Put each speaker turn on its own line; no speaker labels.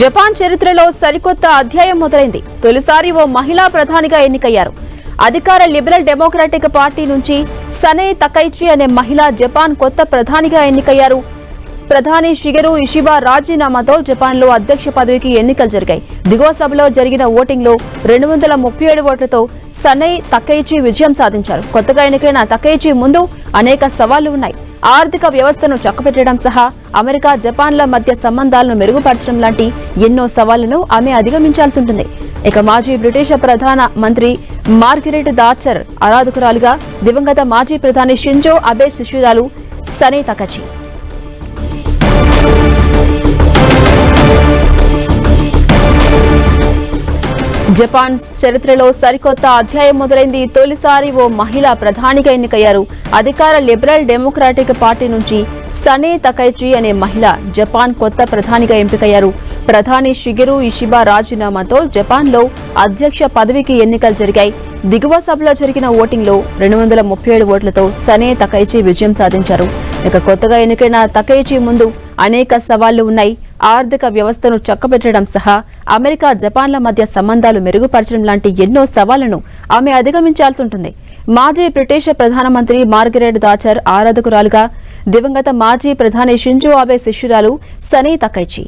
Japan చరిత్రలో సరికొత్త అధ్యాయం మొదలైంది. తొలిసారి ఓ మహిళా ప్రధానిగా ఎన్నికయ్యారు. అధికార లిబరల్ డెమోక్రాటిక్ పార్టీ నుంచి సనే తకైచి అనే మహిళ జపాన్ కొత్త ప్రధానిగా ఎన్నికయ్యారు. ప్రధాని షిగరు ఇషిబా రాజీనామాతో జపాన్లో అధ్యక్ష పదవికి ఎన్నికలు జరిగాయి. దిగువ సభలో జరిగిన ఓటింగ్లో రెండు వందల ముప్పై ఏడు ఓట్లతో సనై తకైచి విజయం సాధించారు. కొత్తగా ఎన్నికైన తకైచి ముందు అనేక సవాళ్ళు ఉన్నాయి. ఆర్థిక వ్యవస్థను చక్కబెట్టడం సహా అమెరికా జపాన్ల మధ్య సంబంధాలను మెరుగుపరచడం లాంటి ఎన్నో సవాళ్ళను ఆమె అధిగమించాల్సి ఉంటుంది. ఇక మాజీ బ్రిటిష్ ప్రధాన మంత్రి మార్గరెట్ దాచర్ ఆరాధకురాలుగా దివంగత మాజీ ప్రధాని షింజో అబే శిష్యురాలు సనేత తకచి జపాన్ చరిత్రలో సరికొత్త అధ్యాయం మొదలైంది. తొలిసారి ఓ మహిళ ప్రధానిగా ఎన్నికయ్యారు. అధికార లిబరల్ డెమోక్రాటిక్ పార్టీ నుంచి సనే తకైచి అనే మహిళ జపాన్ కొత్త ప్రధానిగా ఎంపికయ్యారు. ప్రధాని షిగెరు ఇషిబా రాజీనామాతో జపాన్లో అధ్యక్ష పదవికి ఎన్నికలు జరిగాయి. దిగువ సభలో జరిగిన ఓటింగ్లో రెండు వందల ముప్పై ఏడు ఓట్లతో సనే తకైచి విజయం సాధించారు. ఇక కొత్తగా ఎన్నికైన తకైచి ముందు అనేక సవాళ్ళు ఉన్నాయి. ఆర్థిక వ్యవస్థను చక్కబెట్టడం సహా అమెరికా జపాన్ల మధ్య సంబంధాలు మెరుగుపరచడం లాంటి ఎన్నో సవాళ్ళను ఆమె అధిగమించాల్సి ఉంటుంది. మాజీ బ్రిటిష్ ప్రధానమంత్రి మార్గరెట్ దాచర్ ఆరాధకురాలుగా దివంగత మాజీ ప్రధాని షింజో ఆబే శిష్యురాలు సనీ తకైచి